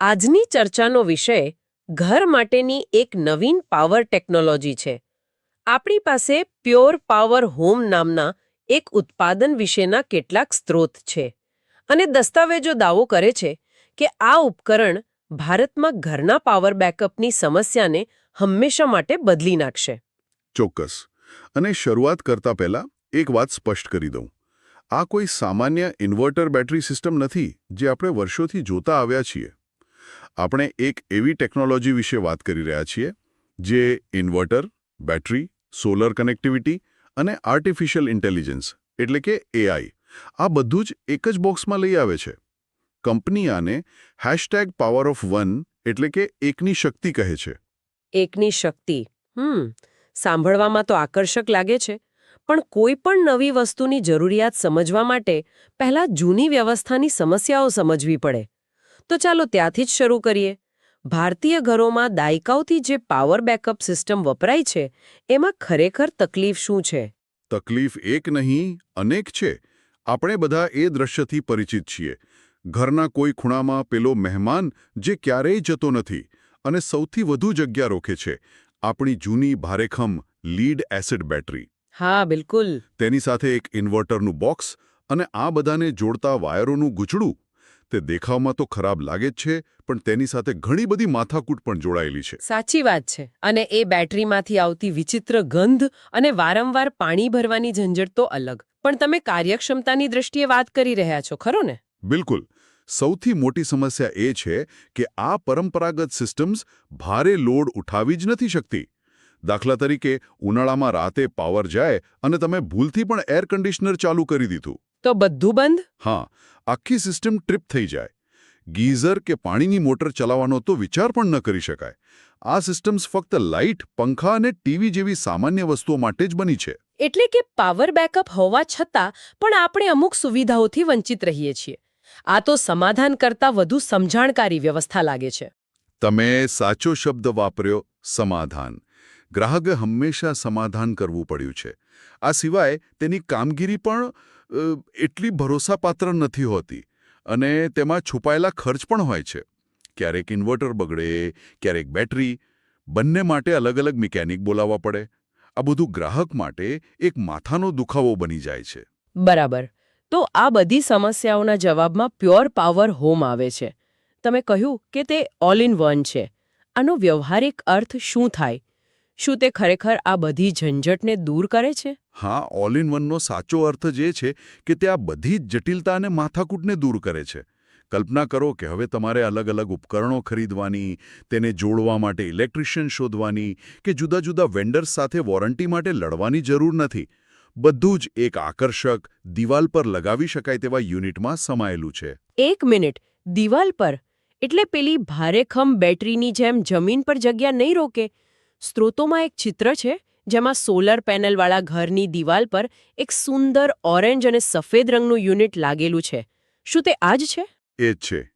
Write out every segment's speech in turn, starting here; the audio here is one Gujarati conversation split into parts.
આજની ચર્ચાનો વિષય ઘર માટેની એક નવીન પાવર ટેકનોલોજી છે. આપણી પાસે પ્યોર પાવર હોમ નામના એક ઉત્પાદન વિશેના કેટલાક સ્ત્રોત છે અને દસ્તાવેજો દાવો કરે છે કે આ ઉપકરણ ભારતમાં ઘરના પાવર બેકઅપની સમસ્યાને હંમેશા માટે બદલી નાખશે. ચોક્કસ. અને શરૂઆત કરતા પહેલા એક વાત સ્પષ્ટ કરી દઉં. આ કોઈ સામાન્ય ઇન્વર્ટર બેટરી સિસ્ટમ નથી જે આપણે વર્ષોથી જોતા આવ્યા છીએ. આપણે એક એવી ટેકનોલોજી વિશે વાત કરી રહ્યા છીએ, જે ઇન્વર્ટર, બેટરી, સોલર કનેક્ટિવિટી અને આર્ટિફિશિયલ ઇન્ટેલિજન્સ, એટલે કે એઆઈ આ બધું જ એક જ બોક્સમાં લઈ આવે છે. કંપની આને હેશટેગ પાવર ઓફ વન એટલે કે એકની શક્તિ કહે છે. એકની શક્તિ. હમ, સાંભળવામાં તો આકર્ષક લાગે છે, પણ કોઈ પણ નવી વસ્તુની જરૂરિયાત સમજવા માટે પહેલા જૂની વ્યવસ્થાની સમસ્યાઓ સમજવી પડે. તો ચાલો ત્યાંથી જ શરૂ કરીએ. ભારતીય ઘરોમાં દાયકાઓથી જે પાવર બેકઅપ સિસ્ટમ વપરાય છે એમાં ખરેખર તકલીફ શું છે? તકલીફ એક નહીં અનેક છે. આપણે બધા એ દ્રશ્યથી પરિચિત છીએ. ઘરના કોઈ ખૂણામાં પેલો મહેમાન જે ક્યારેય જતો નથી અને સૌથી વધુ જગ્યા રોકે છે. આપણી જૂની ભારેખમ લીડ એસિડ બેટરી હા બિલકુલ. તેની સાથે એક ઇન્વર્ટરનું બોક્સ અને આ બધાને જોડતા વાયરોનું ગૂંચળું તે દેખાવમાં તો ખરાબ લાગે જ છે પણ તેની સાથે ઘણી બધી માથાકૂટ પણ જોડાયેલી છે. સાચી વાત છે. અને એ બેટરીમાંથી આવતી વિચિત્ર ગંધ અને વારંવાર પાણી ભરવાની ઝંઝટ તો અલગ. પણ તમે કાર્યક્ષમતાની દ્રષ્ટિએ વાત કરી રહ્યા છો ખરો ને? બિલકુલ. સૌથી મોટી સમસ્યા એ છે કે આ પરંપરાગત સિસ્ટમ્સ ભારે લોડ ઉઠાવી જ નથી શકતી. દાખલા તરીકે ઉનાળામાં રાતે પાવર જાય અને તમે ભૂલથી પણ એર કન્ડિશનર ચાલુ કરી દીધું. તો બધું બંધ? હા આખી સિસ્ટમ ટ્રીપ થઈ જાય. ગીઝર કે પાણીની મોટર ચલાવવાનો તો વિચાર પણ ન કરી શકાય. આ સિસ્ટમ્સ ફક્ત લાઇટ પંખા અને ટીવી જેવી સામાન્ય વસ્તુઓ માટે જ બની છે. એટલે કે પાવર બેકઅપ હોવા છતાં પણ આપણે અમુક સુવિધાઓથી વંચિત રહીએ છીએ. આ તો સમાધાન કરતા વધુ સમજાણકારી વ્યવસ્થા લાગે છે. તમે સાચો શબ્દ વાપર્યો સમાધાન. ગ્રાહકે હંમેશા સમાધાન કરવું પડ્યું છે. આ સિવાય તેની કામગીરી પણ એટલી ભરોસાપાત્ર નથી હોતી અને તેમાં છુપાયેલા ખર્ચ પણ હોય છે. ક્યારેક ઇન્વર્ટર બગડે, ક્યારેક બેટરી. બંને માટે અલગ અલગ મિકેનિક બોલાવવા પડે. આ બધું ગ્રાહક માટે એક માથાનો દુખાવો બની જાય છે. બરાબર. તો આ બધી સમસ્યાઓના જવાબમાં પ્યોર પાવર હોમ આવે છે. તમે કહ્યું કે તે ઓલ ઇન વન છે. આનો વ્યવહારિક અર્થ શું થાય? શું તે ખરેખર આ બધી ઝંઝટને દૂર કરે છે? હા ઓલ ઇન વનનો સાચો અર્થ જ છે કે તે આ બધી જ જટિલતા અને માથાકૂટને દૂર કરે છે. કલ્પના કરો કે હવે તમારે અલગ અલગ ઉપકરણો ખરીદવાની તેને જોડવા માટે ઇલેક્ટ્રિશિયન શોધવાની કે જુદા જુદા વેન્ડર્સ સાથે વોરંટી માટે લડવાની જરૂર નથી. બધું જ એક આકર્ષક દિવાલ પર લગાવી શકાય તેવા યુનિટમાં સમાયેલું છે. એક મિનિટ. દિવાલ પર? એટલે પેલી ભારેખમ બેટરીની જેમ જમીન પર જગ્યા નહીં રોકે? સ્ત્રોતોમાં એક ચિત્ર છે, જેમાં સોલર પેનલવાળા ઘરની દિવાલ પર એક સુંદર ઓરેન્જ અને સફેદ રંગનું યુનિટ લાગેલું છે. શું તે આ જ છે? એ જ છે.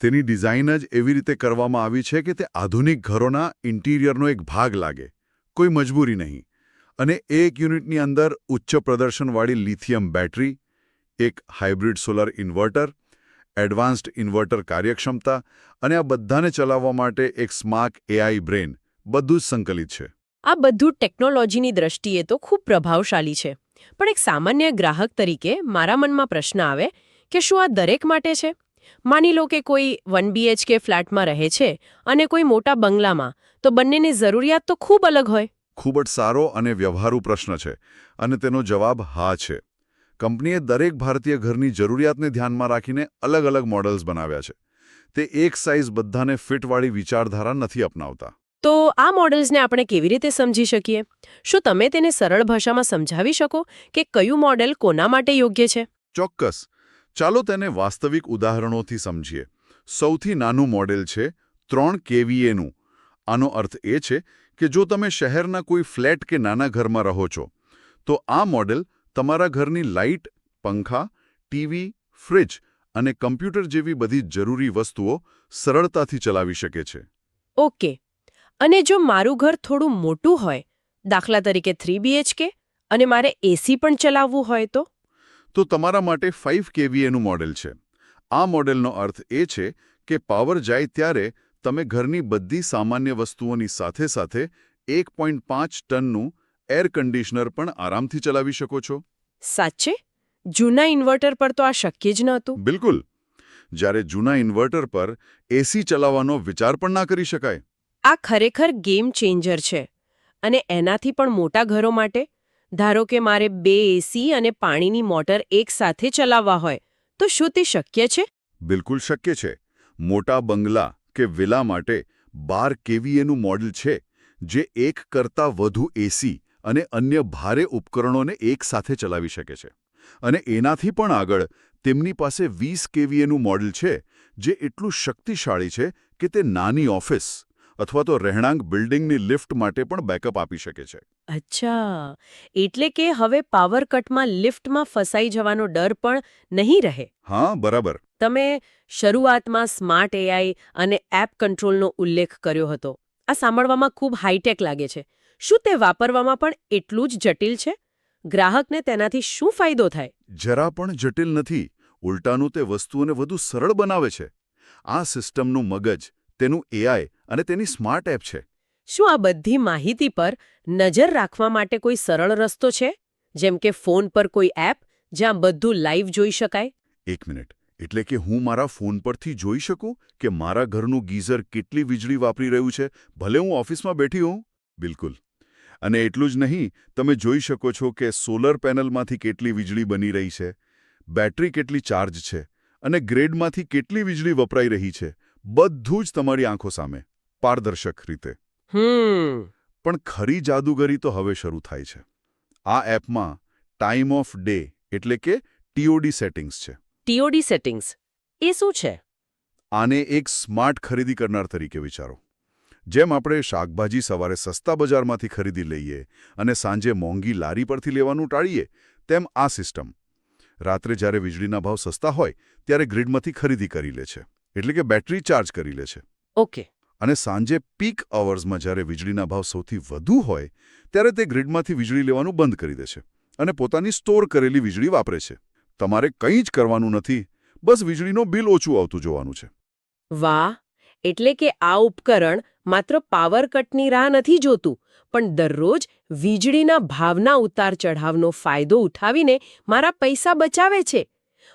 તેની ડિઝાઇન જ એવી રીતે કરવામાં આવી છે કે તે આધુનિક ઘરોના ઇન્ટિરિયરનો એક ભાગ લાગે, કોઈ મજબૂરી નહીં, અને એક યુનિટની અંદર ઉચ્ચ પ્રદર્શનવાળી લિથિયમ બેટરી, એક hybrid solar inverter, advanced inverter કાર્યક્ષમતા, અને આ બધાને ચલાવવા માટે એક સ્માર્ટ એઆઈ બ્રેન બધું જ સંકલિત છે. આ બધું ટેકનોલોજીની દ્રષ્ટિએ તો ખૂબ પ્રભાવશાળી છે. પણ એક સામાન્ય ગ્રાહક તરીકે મારા મનમાં પ્રશ્ન આવે કે શું આ દરેક માટે છે? માની લો કે કોઈ વન બીએચકે ફ્લેટમાં રહે છે અને કોઈ મોટા બંગલામાં તો બંનેની જરૂરિયાત તો ખૂબ અલગ હોય. ખૂબ જ સારો અને વ્યવહારુ પ્રશ્ન છે અને તેનો જવાબ હા છે. કંપનીએ દરેક ભારતીય ઘરની જરૂરિયાતને ધ્યાનમાં રાખીને અલગ અલગ મોડલ્સ બનાવ્યા છે. તે એક સાઇઝ બધાને ફિટવાળી વિચારધારા નથી અપનાવતા. તો આ મોડલ્સને આપણે કેવી રીતે સમજી શકીએ? શું તમે તેને સરળ ભાષામાં સમજાવી શકો કે કયું મોડેલ કોના માટે યોગ્ય છે? ચોક્કસ. ચાલો તેને વાસ્તવિક ઉદાહરણોથી સમજીએ. સૌથી નાનું મોડેલ છે ત્રણ કેવીએનું. આનો અર્થ એ છે કે જો તમે શહેરના કોઈ ફ્લેટ કે નાના ઘરમાં રહો છો તો આ મોડેલ તમારા ઘરની લાઇટ પંખા ટીવી ફ્રિજ અને કમ્પ્યુટર જેવી બધી જરૂરી વસ્તુઓ સરળતાથી ચલાવી શકે છે. ઓકે. અને જો મારું ઘર થોડું મોટું હોય દાખલા તરીકે થ્રી બીએચકે અને મારે એસી પણ ચલાવવું હોય તો? તો તમારા માટે ફાઇવ કેવીએનું મોડેલ છે. આ મોડેલનો અર્થ એ છે કે પાવર જાય ત્યારે તમે ઘરની બધી સામાન્ય વસ્તુઓની સાથે સાથે એક પોઈન્ટ પાંચ ટનનું એર કન્ડિશનર પણ આરામથી ચલાવી શકો છો. સાચે? જૂના ઇન્વર્ટર પર તો આ શક્ય જ નહોતું. બિલકુલ. જ્યારે જૂના ઇન્વર્ટર પર એસી ચલાવવાનો વિચાર પણ ના કરી શકાય. આ ખરેખર ગેમ ચેન્જર છે. અને એનાથી પણ મોટા ઘરો માટે, ધારો કે મારે બે એસી અને પાણીની મોટર એકસાથે ચલાવવા હોય, તો શું તે શક્ય છે? બિલકુલ શક્ય છે. મોટા બંગલા કે વિલા માટે બાર કેવીએનું મોડલ છે, જે એક કરતાં વધુ એસી અને અન્ય ભારે ઉપકરણોને એકસાથે ચલાવી શકે છે. અને એનાથી પણ આગળ, તેમની પાસે વીસ કેવીએનું મોડલ છે, જે એટલું શક્તિશાળી છે કે તે નાની ઓફિસ અથવા તો રહેણાંક બિલ્ડિંગની લિફ્ટ માટે પણ બેકઅપ આપી શકે છે. અચ્છા. એટલે કે હવે પાવર કટમાં લિફ્ટમાં ફસાઈ જવાનો ડર પણ નહીં રહે? હા બરાબર. તમે શરૂઆતમાં સ્માર્ટ એઆઈ અને એપ કંટ્રોલનો ઉલ્લેખ કર્યો હતો. આ સાંભળવામાં ખૂબ હાઈટેક લાગે છે. શું તે વાપરવામાં પણ એટલું જ જટિલ છે? ગ્રાહકને તેનાથી શું ફાયદો થાય? જરા પણ જટિલ નથી. ઉલટાનું તે વસ્તુઓને વધુ સરળ બનાવે છે. આ સિસ્ટમનું મગજ તેનું એઆઈ અને તેની સ્માર્ટ એપ છે. શું આ બધી માહિતી પર નજર રાખવા માટે કોઈ સરળ રસ્તો છે? જેમ કે ફોન પર કોઈ એપ જ્યાં બધું લાઈવ જોઈ શકાય? એક મિનિટ. એટલે કે હું મારા ફોન પરથી જોઈ શકું કે મારા ઘરનું ગીઝર કેટલી વીજળી વાપરી રહ્યું છે? ભલે હું ઓફિસમાં બેઠી હોઉં. બિલકુલ. અને એટલું જ નહીં તમે જોઈ શકો છો કે સોલર પેનલમાંથી કેટલી વીજળી બની રહી છે. બેટરી કેટલી ચાર્જ છે. અને ગ્રેડમાંથી કેટલી વીજળી વપરાઈ રહી છે. બધું જ તમારી આંખો સામે પારદર્શક રીતે. હમ. પણ ખરી જાદુગરી તો હવે શરૂ થાય છે. આ એપમાં ટાઈમ ઓફ ડે એટલે કે ટીઓડી સેટિંગ્સ છે. ટીઓડી સેટિંગ્સ? એ શું છે? આને એક સ્માર્ટ ખરીદી કરનાર તરીકે વિચારો. જેમ આપણે શાકભાજી સવારે સસ્તા બજારમાંથી ખરીદી લઈએ અને સાંજે મોંઘી લારી પરથી લેવાનું ટાળીએ તેમ આ સિસ્ટમ. રાત્રે જ્યારે વીજળીના ભાવ સસ્તા હોય ત્યારે ગ્રીડમાંથી ખરીદી કરી લે છે. એટલે કે બેટરી ચાર્જ કરી લે છે. ઓકે. અને સાંજે પીક અવર્સમાં જ્યારે વીજળીના ભાવ સૌથી વધુ હોય ત્યારે તે ગ્રીડમાંથી વીજળી લેવાનું બંધ કરી દે છે અને પોતાની સ્ટોર કરેલી વીજળી વાપરે છે. તમારે કંઈ જ કરવાનું નથી બસ વીજળીનું બિલ ઓછું આવતું જોવાનું છે. વાહ! એટલે કે આ ઉપકરણ માત્ર પાવર કટની રાહ નથી જોતું પણ દરરોજ વીજળીના ભાવના ઉતાર ચઢાવનો ફાયદો ઉઠાવીને મારા પૈસા બચાવે છે.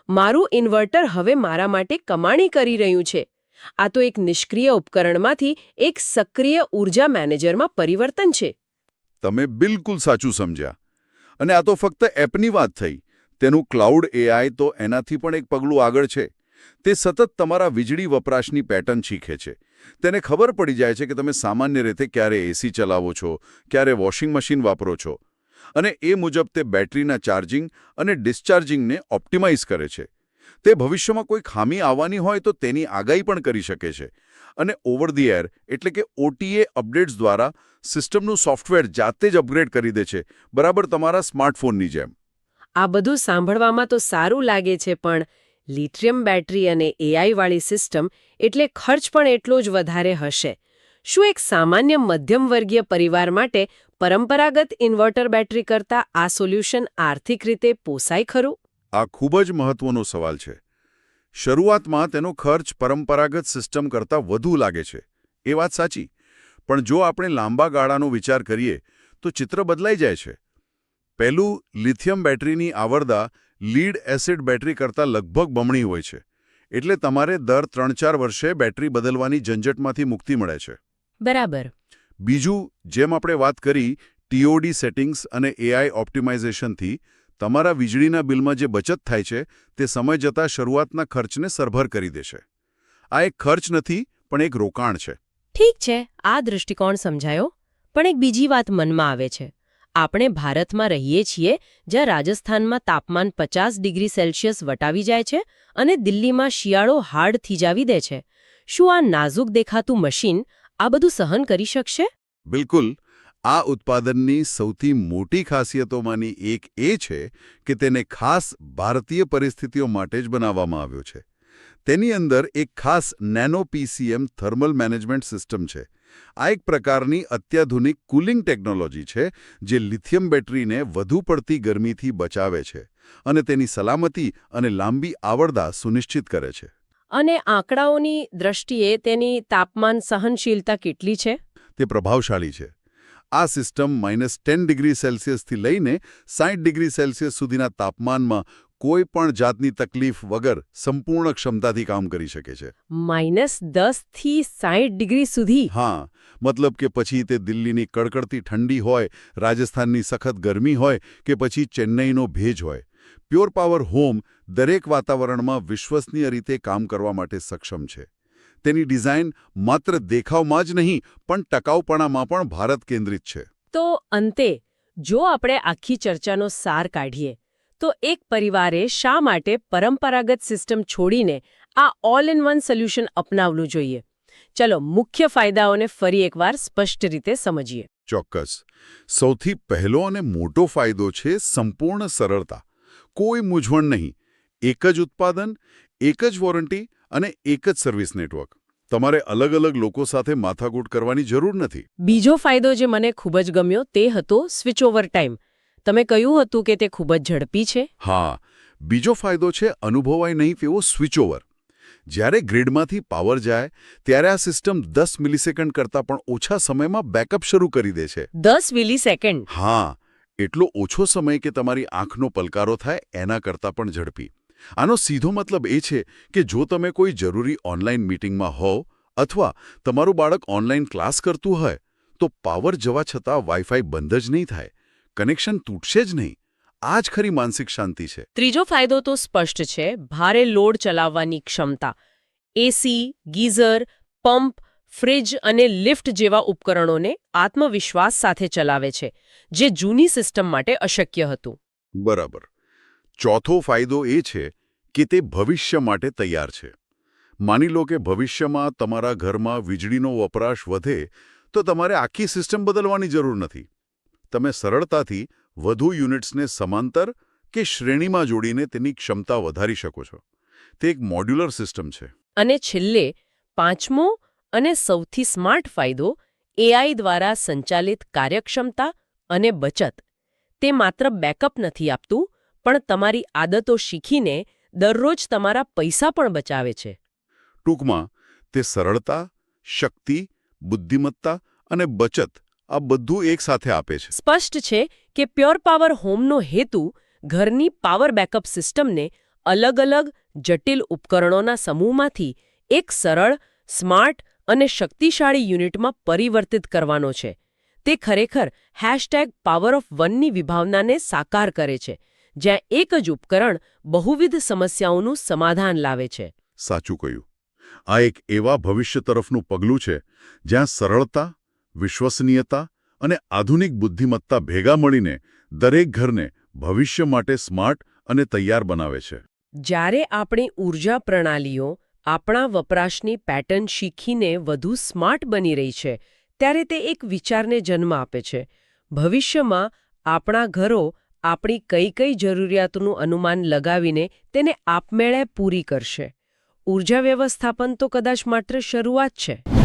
મારું ઇન્વર્ટર હવે મારા માટે કમાણી કરી રહ્યું છે. આ તો એક નિષ્ક્રિય ઉપકરણમાંથી એક સક્રિય ઊર્જા મેનેજરમાં પરિવર્તન છે. તમે બિલકુલ સાચું સમજ્યા. અને આ તો ફક્ત એપની વાત થઈ. તેનું ક્લાઉડ એઆઈ તો એનાથી પણ એક પગલું આગળ છે. તે સતત તમારા વીજળી વપરાશની પેટર્ન શીખે છે. તેને ખબર પડી જાય છે કે તમે સામાન્ય રીતે ક્યારે એસી ચલાવો છો, ક્યારે વોશિંગ મશીન વાપરો છો. અને એ મુજબ તે બેટરીના ચાર્જિંગ અને ડિસ્ચાર્જિંગને ઓપ્ટિમાઇઝ કરે છે. તે ભવિષ્યમાં કોઈ ખામી આવવાની હોય તો તેની આગાહી પણ કરી શકે છે. અને ઓવર ધી એર એટલે કે ઓટીએ અપડેટ્સ દ્વારા સિસ્ટમનું સોફ્ટવેર જાતે જ અપગ્રેડ કરી દે છે. બરાબર તમારા સ્માર્ટફોનની જેમ. આ બધું સાંભળવામાં તો સારું લાગે છે, પણ લિથિયમ બેટરી અને એઆઈવાળી સિસ્ટમ એટલે ખર્ચ પણ એટલો જ વધારે હશે. શું એક સામાન્ય મધ્યમવર્ગીય પરિવાર માટે પરંપરાગત ઇન્વર્ટર બેટરી કરતાં આ સોલ્યુશન આર્થિક રીતે પોસાય ખરું? આ ખૂબ જ મહત્વનો સવાલ છે. શરૂઆતમાં તેનો ખર્ચ પરંપરાગત સિસ્ટમ કરતાં વધુ લાગે છે. એ વાત સાચી. પણ જો આપણે લાંબા ગાળાનો વિચાર કરીએ તો ચિત્ર બદલાઈ જાય છે. પહેલું લિથિયમ બેટરીની આવરદા લીડ એસિડ બેટરી કરતાં લગભગ બમણી હોય છે. એટલે તમારે દર ત્રણ ચાર વર્ષે બેટરી બદલવાની ઝંઝટમાંથી મુક્તિ મળે છે. બરાબર. બીજું, જેમ આપણે વાત કરી ટીઓડી સેટિંગ્સ અને એઆઈ ઓપ્ટિમાઇઝેશનથી તમારા વીજળીના બિલમાં જે બચત થાય છે, તે સમય જતાં શરૂઆતના ખર્ચને સરભર કરી દેશે. આ એક ખર્ચ નથી, પણ એક રોકાણ છે. ઠીક છે, આ દૃષ્ટિકોણ સમજાયો? પણ એક બીજી વાત મનમાં આવે છે. આપણે ભારતમાં રહીએ છીએ, જ્યાં રાજસ્થાનમાં તાપમાન પચાસ ડિગ્રી સેલ્સિયસ વટાવી જાય છે અને દિલ્હીમાં શિયાળો હાડ થીજાવી દે છે. શું આ નાજુક દેખાતું મશીન આ બધું સહન કરી શકશે? બિલકુલ. આ ઉત્પાદનની સૌથી મોટી ખાસિયતોમાંની એક એ છે કે તેને ખાસ ભારતીય પરિસ્થિતિઓ માટે જ બનાવવામાં આવ્યો છે. તેની અંદર એક ખાસ nano PCM thermal management system છે. આ એક પ્રકારની અત્યાધુનિક કુલિંગ ટેકનોલોજી છે જે લિથિયમ બેટરીને વધુ પડતી ગરમીથી બચાવે છે અને તેની સલામતી અને લાંબી આવરદા સુનિશ્ચિત કરે છે. અને આંકડાઓની દ્રષ્ટિએ તેની તાપમાન સહનશીલતા કેટલી છે? તે પ્રભાવશાળી છે. આ સિસ્ટમ માઇનસ ટેન ડિગ્રી સેલ્સિયસથી લઈને સાઠ ડિગ્રી સેલ્સિયસ સુધીના તાપમાનમાં કોઈ પણ જાતની તકલીફ વગર સંપૂર્ણ ક્ષમતાથી કામ કરી શકે છે. માઇનસ દસથી સાઠ ડિગ્રી સુધી? હા મતલબ કે પછી તે દિલ્હીની કડકડતી ઠંડી હોય રાજસ્થાનની સખત ગરમી હોય કે પછી ચેન્નઈનો ભેજ હોય. પ્યોર પાવર હોમ દરેક વાતાવરણમાં વિશ્વસનીય રીતે કામ કરવા માટે સક્ષમ છે. તેની ડિઝાઇન માત્ર દેખાવમાં જ નહીં પણ ટકાઉપણામાં પણ ભારત કેન્દ્રિત છે. તો અંતે જો આપણે આખી ચર્ચાનો સાર કાઢીએ તો એક પરિવારે શા માટે પરંપરાગત સિસ્ટમ છોડીને આ ઓલ ઇન વન સોલ્યુશન અપનાવવું જોઈએ? ચલો મુખ્ય ફાયદાઓને ફરી એકવાર સ્પષ્ટ રીતે સમજીએ. ચોક્કસ. સૌથી પહેલો અને મોટો ફાયદો છે સંપૂર્ણ સરળતા. કોઈ મૂંઝવણ નહીં. એક જ ઉત્પાદન એક જ વોરંટી અને એક જ સર્વિસ નેટવર્ક. તમારે અલગ અલગ લોકો સાથે માથાકૂટ કરવાની જરૂર નથી. બીજો ફાયદો જે મને ખૂબ જ ગમ્યો તે હતો સ્વિચ ઓવર ટાઈમ તમે કહ્યું હતું કે તે ખૂબ જ ઝડપી છે? હા. બીજો ફાયદો છે અનુભવાય નહીં તેવો સ્વિચ ઓવર જ્યારે ગ્રીડમાંથી પાવર જાય ત્યારે આ સિસ્ટમ દસ મિલિસેકન્ડ કરતાં પણ ઓછા સમયમાં બેકઅપ શરૂ કરી દે છે. દસ મિલીસેકન્ડ? હા. એટલો ઓછો સમય કે તમારી આંખનો પલકારો થાય એના કરતાં પણ ઝડપી. આનો સીધો મતલબ એ છે કે જો તમે કોઈ જરૂરી ઓનલાઈન મીટિંગમાં હોવ અથવા તમારું બાળક ઓનલાઈન ક્લાસ કરતું હોય, તો પાવર જવા છતાં વાઈફાઈ બંધ જ નહીં થાય. કનેક્શન તૂટશે જ નહીં. આ જ ખરી માનસિક શાંતિ છે. ત્રીજો ફાયદો તો સ્પષ્ટ છે. ભારે લોડ ચલાવવાની ક્ષમતા. એસી, ગીઝર, પંપ ફ્રિજ અને લિફ્ટ જેવા ઉપકરણોને આત્મવિશ્વાસ સાથે ચલાવે છે જે જૂની સિસ્ટમ માટે અશક્ય હતું. બરાબર. ચોથો ફાયદો એ છે કે તે ભવિષ્ય માટે તૈયાર છે. માની લો કે ભવિષ્યમાં તમારા ઘરમાં વીજળીનો વપરાશ વધે તો તમારે આખી સિસ્ટમ બદલવાની જરૂર નથી. તમે સરળતાથી વધુ યુનિટ્સને સમાંતર કે શ્રેણીમાં જોડીને તેની ક્ષમતા વધારી શકો છો. તે એક મોડ્યુલર સિસ્ટમ છે. અને છેલ્લે પાંચમો અને સૌથી સ્માર્ટ ફાયદો એઆઈ દ્વારા સંચાલિત કાર્યક્ષમતા અને બચત. તે માત્ર બેકઅપ નથી આપતું પણ તમારી આદતો શીખીને દરરોજ તમારા પૈસા પણ બચાવે છે. ટૂંકમાં તે સરળતા શક્તિ બુદ્ધિમત્તા અને બચત આ બધું એકસાથે આપે છે. સ્પષ્ટ છે કે પ્યોર પાવર હોમનો હેતુ ઘરની પાવર બેકઅપ સિસ્ટમને અલગ અલગ જટિલ ઉપકરણોના સમૂહમાંથી એક સરળ સ્માર્ટ અને શક્તિશાળી યુનિટમાં પરિવર્તિત કરવાનો છે. તે ખરેખર હેશટેગ પાવર ઓફ વનની વિભાવનાને સાકાર કરે છે જ્યાં એક જ ઉપકરણ બહુવિધ સમસ્યાઓનું સમાધાન લાવે છે. સાચું કહ્યું. આ એક એવા ભવિષ્ય તરફનું પગલું છે જ્યાં સરળતા વિશ્વસનીયતા અને આધુનિક બુદ્ધિમત્તા ભેગા મળીને દરેક ઘરને ભવિષ્ય માટે સ્માર્ટ અને તૈયાર બનાવે છે. જ્યારે આપણી ઊર્જા પ્રણાલીઓ આપણા વપરાશની પેટર્ન શીખીને વધુ સ્માર્ટ બની રહી છે, ત્યારે તે એક વિચારને જન્મ આપે છે. ભવિષ્યમાં આપણા ઘરો આપણી કઈ કઈ જરૂરિયાતોનું અનુમાન લગાવીને તેને આપમેળે પૂરી કરશે. ઊર્જા વ્યવસ્થાપન તો કદાચ માત્ર શરૂઆત છે.